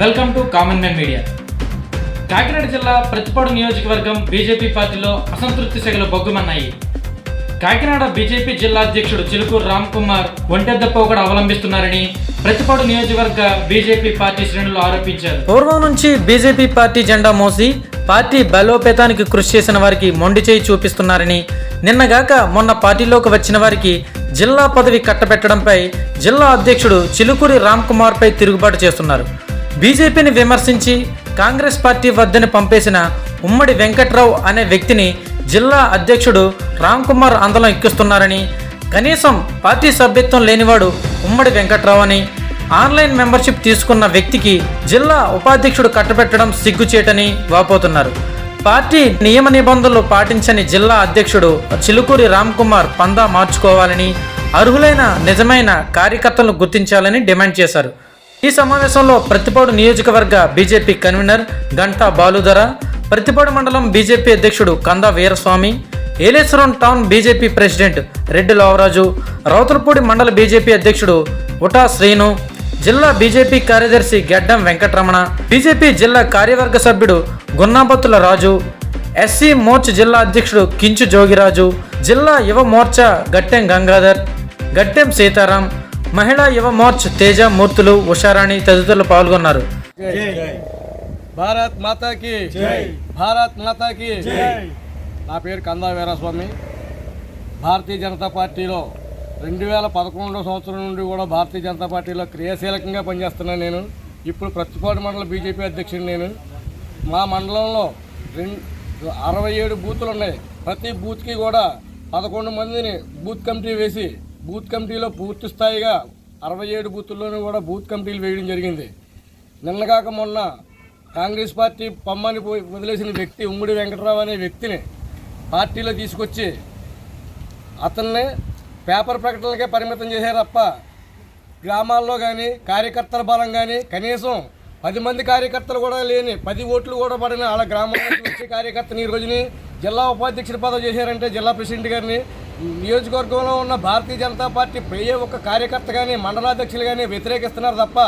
Welcome to common man media Kakinada జిల్లా ప్రతిపాడు నియోజకవర్గం BJP పార్టీలో అసంతృప్తి సెగలు బొగ్గుమన్నాయి. కాకినాడ బీజేపీ జిల్లా అధ్యక్షుడు చిలుకూరు రామ్ కుమార్ ఒంటెద్ద పోకడ అవలంబిస్తున్నారని ప్రతిపాడు నియోజకవర్గ బీజేపీ పార్టీ శ్రేణులు ఆరోపించారు. పూర్వం నుంచి బీజేపీ పార్టీ జెండా మోసి పార్టీ బలోపేతానికి కృషి చేసిన వారికి మొండి చేయి చూపిస్తున్నారని నిన్నగాక మొన్న పార్టీలోకి వచ్చిన వారికి జిల్లా పదవి కట్టబెట్టడంపై జిల్లా అధ్యక్షుడు చిలుకూరి రామ్ కుమార్పై తిరుగుబాటు చేస్తున్నారు. బీజేపీని విమర్శించి కాంగ్రెస్ పార్టీ వద్దని పంపేసిన ఉమ్మడి వెంకట్రావు అనే వ్యక్తిని జిల్లా అధ్యక్షుడు రామ్ కుమార్ ఆందోళన ఎక్కిస్తున్నారని కనీసం పార్టీ సభ్యత్వం లేనివాడు ఉమ్మడి వెంకట్రావు అని ఆన్లైన్ మెంబర్షిప్ తీసుకున్న వ్యక్తికి జిల్లా ఉపాధ్యక్షుడు కట్టబెట్టడం సిగ్గుచేటని వాపోతున్నారు. పార్టీ నియమ నిబంధనలు పాటించని జిల్లా అధ్యక్షుడు చిలుకూరి రామ్ కుమార్ పందా మార్చుకోవాలని అర్హులైన నిజమైన కార్యకర్తలను గుర్తించాలని డిమాండ్ చేశారు. ఈ సమావేశంలో ప్రతిపాడు నియోజకవర్గ బీజేపీ కన్వీనర్ గంటా బాలుధర ప్రతిపాడు మండలం బీజేపీ అధ్యక్షుడు Kanda Veeraswamy Yeleswaram town BJP president Reddy Lavaraju Rowthulapudi మండల బీజేపీ అధ్యక్షుడు ఉటా శ్రీను జిల్లా బీజేపీ కార్యదర్శి గెడ్డం వెంకటరమణ బీజేపీ జిల్లా కార్యవర్గ సభ్యుడు గున్నాపత్తుల రాజు ఎస్సీ మోర్చ్ జిల్లా అధ్యక్షుడు కించు జోగిరాజు జిల్లా యువ మోర్చా గట్టెం గంగాధర్ గట్టెం సీతారాం మహిళా యువ మోర్చ్ తేజ మూర్తులు ఉషారాణి తదితరులు పాల్గొన్నారు. భారత్ మాతాకి భారత్ మాతాకి. నా పేరు కందా వీరస్వామి. భారతీయ జనతా పార్టీలో రెండు వేల పదకొండవ సంవత్సరం నుండి కూడా భారతీయ జనతా పార్టీలో క్రియాశీలకంగా పనిచేస్తున్నాను నేను. ఇప్పుడు ప్రతిపాడు మండల బీజేపీ అధ్యక్షుడు నేను. మా మండలంలో రెండు అరవై ఏడు బూతులు ఉన్నాయి. ప్రతి బూత్కి కూడా పదకొండు మందిని బూత్ కమిటీ వేసి బూత్ కమిటీలో పూర్తి స్థాయిగా అరవై ఏడు బూతుల్లోనూ కూడా బూత్ కమిటీలు వేయడం జరిగింది. నిన్నగాక మొన్న కాంగ్రెస్ పార్టీ పమ్మని పోయి వదిలేసిన వ్యక్తి ఉమ్మడి వెంకటరావు అనే వ్యక్తిని పార్టీలో తీసుకొచ్చి అతన్ని పేపర్ ప్రకటనలకే పరిమితం చేశారు తప్ప గ్రామాల్లో కానీ కార్యకర్తల బలం కానీ కనీసం పది మంది కార్యకర్తలు కూడా లేని పది ఓట్లు కూడా పడిన వాళ్ళ గ్రామంలో వచ్చే కార్యకర్తని ఈ రోజుని జిల్లా ఉపాధ్యక్షుడి పదవి చేశారంటే జిల్లా ప్రెసిడెంట్ గారిని నియోజకవర్గంలో ఉన్న భారతీయ జనతా పార్టీ ఏ ఒక్క కార్యకర్త కానీ మండలాధ్యక్షులు కానీ వ్యతిరేకిస్తున్నారు తప్ప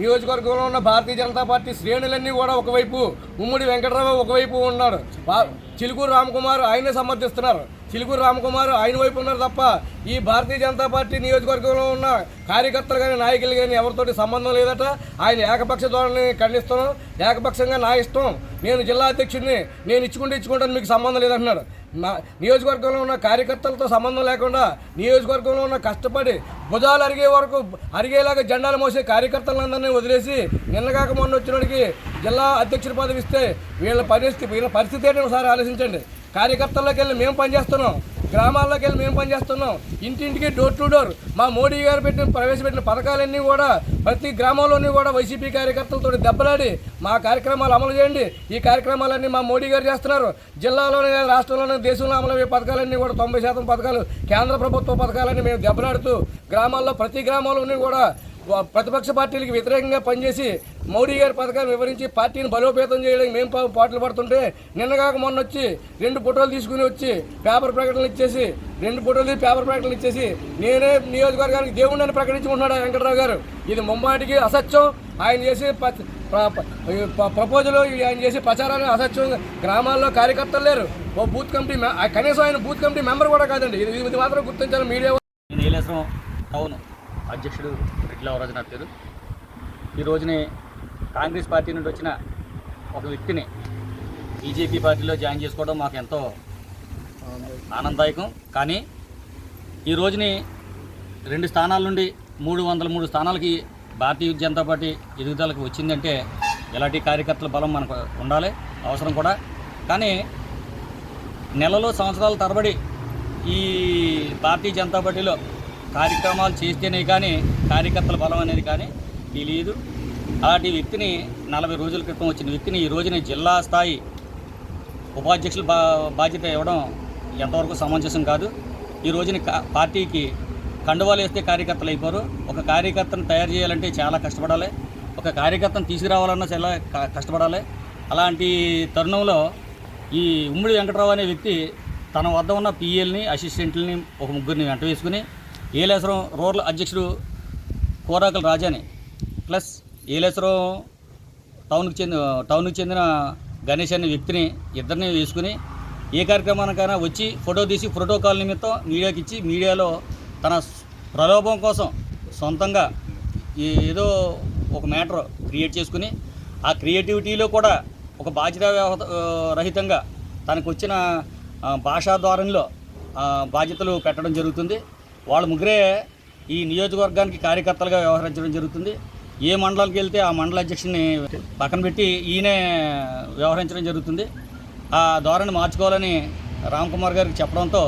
నియోజకవర్గంలో ఉన్న భారతీయ జనతా పార్టీ శ్రేణులన్నీ కూడా ఒకవైపు ఉమ్మడి వెంకటరావు ఒకవైపు ఉన్నాడు చిలుకూరు రామకుమార్ ఆయనే సమర్థిస్తున్నారు. చిలుకూరు రామకుమార్ ఆయన వైపు ఉన్నారు తప్ప ఈ భారతీయ జనతా పార్టీ నియోజకవర్గంలో ఉన్న కార్యకర్తలు కానీ నాయకులు కానీ ఎవరితోటి సంబంధం లేదట. ఆయన ఏకపక్ష ధోరణి ఖండిస్తున్నాం. ఏకపక్షంగా నా ఇష్టం నేను జిల్లా అధ్యక్షుడిని నేను ఇచ్చుకుంటే ఇచ్చుకుంటాను మీకు సంబంధం లేదంటున్నాడు. నా నియోజకవర్గంలో ఉన్న కార్యకర్తలతో సంబంధం లేకుండా నియోజకవర్గంలో ఉన్న కష్టపడి భుజాలు అరిగే వరకు అరిగేలాగా జెండాలు మోసే కార్యకర్తలందరినీ వదిలేసి నిన్నగాక మొన్న వచ్చినోడికి జిల్లా అధ్యక్షుడి పదవి ఇస్తే వీళ్ళ పరిస్థితి వీళ్ళ పరిస్థితి ఏంటో ఒకసారి ఆలోచించండి. కార్యకర్తల్లోకి వెళ్ళి మేము పనిచేస్తున్నాం. గ్రామాల్లోకి వెళ్ళి మేము పనిచేస్తున్నాం ఇంటింటికి డోర్ టు డోర్ మా మోడీ గారు పెట్టిన ప్రవేశపెట్టిన పథకాలన్నీ కూడా ప్రతి గ్రామంలోని కూడా వైసీపీ కార్యకర్తలతో దెబ్బలాడి మా కార్యక్రమాలు అమలు చేయండి. ఈ కార్యక్రమాలన్నీ మా మోడీ గారు చేస్తున్నారు. జిల్లాలోనే రాష్ట్రంలోనే దేశంలో అమలు అయ్యే పథకాలన్నీ కూడా తొంభై శాతం పథకాలు కేంద్ర ప్రభుత్వ పథకాలన్నీ మేము దెబ్బలాడుతూ గ్రామాల్లో ప్రతి గ్రామంలోని కూడా ప్రతిపక్ష పార్టీలకు వ్యతిరేకంగా పనిచేసి మోడీ గారి పథకాన్ని వివరించి పార్టీని బలోపేతం చేయడానికి మేము పా- పాటలు పడుతుంటే నిన్నగాక మొన్న వచ్చి రెండు ఫోటోలు తీసుకుని వచ్చి పేపర్ ప్రకటనలు ఇచ్చేసి రెండు ఫోటోలు పేపర్ ప్రకటనలు ఇచ్చేసి నేనే నియోజకవర్గానికి దేవుడిని ప్రకటించుకుంటున్నాడు వెంకటరావు గారు. ఇది ముమ్మాటికి అసత్యం. ఆయన చేసే ప- ప్రపోజల్ ఆయన చేసే ప్రచారాన్ని అసత్యం. గ్రామాల్లో కార్యకర్తలు లేరు. ఓ బూత్ కమిటీ ఆ కనీసం ఆయన బూత్ కమిటీ మెంబర్ కూడా కాదండి. ఇది ఇది మాత్రం గుర్తించాలి మీడియా నీలేశ్వరం టౌన్ అధ్యక్షుడు రెడ్లవరాజు నా పేరు. ఈ రోజుని కాంగ్రెస్ పార్టీ నుండి వచ్చిన ఒక వ్యక్తిని బీజేపీ పార్టీలో జాయిన్ చేసుకోవడం మాకు ఎంతో ఆనందదాయకం. కానీ ఈ రోజుని రెండు స్థానాల నుండి మూడు వందల మూడు స్థానాలకి భారతీయ జనతా పార్టీ ఎదుగుదలకు వచ్చిందంటే ఎలాంటి కార్యకర్తల బలం మనకు ఉండాలి? అవసరం కూడా. కానీ నెలలో సంవత్సరాల తరబడి ఈ భారతీయ జనతా పార్టీలో కార్యక్రమాలు చేస్తేనే కానీ కార్యకర్తల బలం అనేది కానీ తెలియదు అలాంటి వ్యక్తిని నలభై రోజుల క్రితం వచ్చిన వ్యక్తిని ఈ రోజున జిల్లా స్థాయి ఉపాధ్యక్షుల బా బాధ్యత ఇవ్వడం ఎంతవరకు సమంజసం కాదు. ఈ రోజున కా- పార్టీకి కండువాలు వేస్తే కార్యకర్తలు అయిపోరు. ఒక కార్యకర్తను తయారు చేయాలంటే చాలా కష్టపడాలి. ఒక కార్యకర్తను తీసుకురావాలన్నా చాలా కష్టపడాలి. అలాంటి తరుణంలో ఈ ఉమ్మడి వెంకటరావు అనే వ్యక్తి తన వద్ద ఉన్న పిఎల్ని అసిస్టెంట్లని ఒక ముగ్గురిని వెంట వేసుకుని ఏలేశ్వరం రూరల్ అధ్యక్షుడు కోరాకల రాజాని ప్లస్ ఏలేశ్వరం టౌన్కి చెందిన టౌన్కి చెందిన గణేష్ అనే వ్యక్తిని ఇద్దరిని వేసుకుని ఏ కార్యక్రమానికైనా వచ్చి ఫోటో తీసి ప్రోటోకాల్ నిమిత్తం మీడియాకి ఇచ్చి మీడియాలో తన ప్రలోభం కోసం సొంతంగా ఏదో ఒక మ్యాటర్ క్రియేట్ చేసుకుని ఆ క్రియేటివిటీలో కూడా ఒక బాధ్యత వ్యవహ- రహితంగా తనకు వచ్చిన ఆ, భాషా బాధ్యతలు పెట్టడం జరుగుతుంది. వాళ్ళ ముగ్గురే ఈ నియోజకవర్గానికి కార్యకర్తలుగా వ్యవహరించడం జరుగుతుంది. ఏ మండలానికి వెళ్తే ఆ మండల అధ్యక్షుడిని పక్కన పెట్టి ఈయనే వ్యవహరించడం జరుగుతుంది. ఆ ధోరణి మార్చుకోవాలని రామ్ కుమార్ గారికి చెప్పడంతో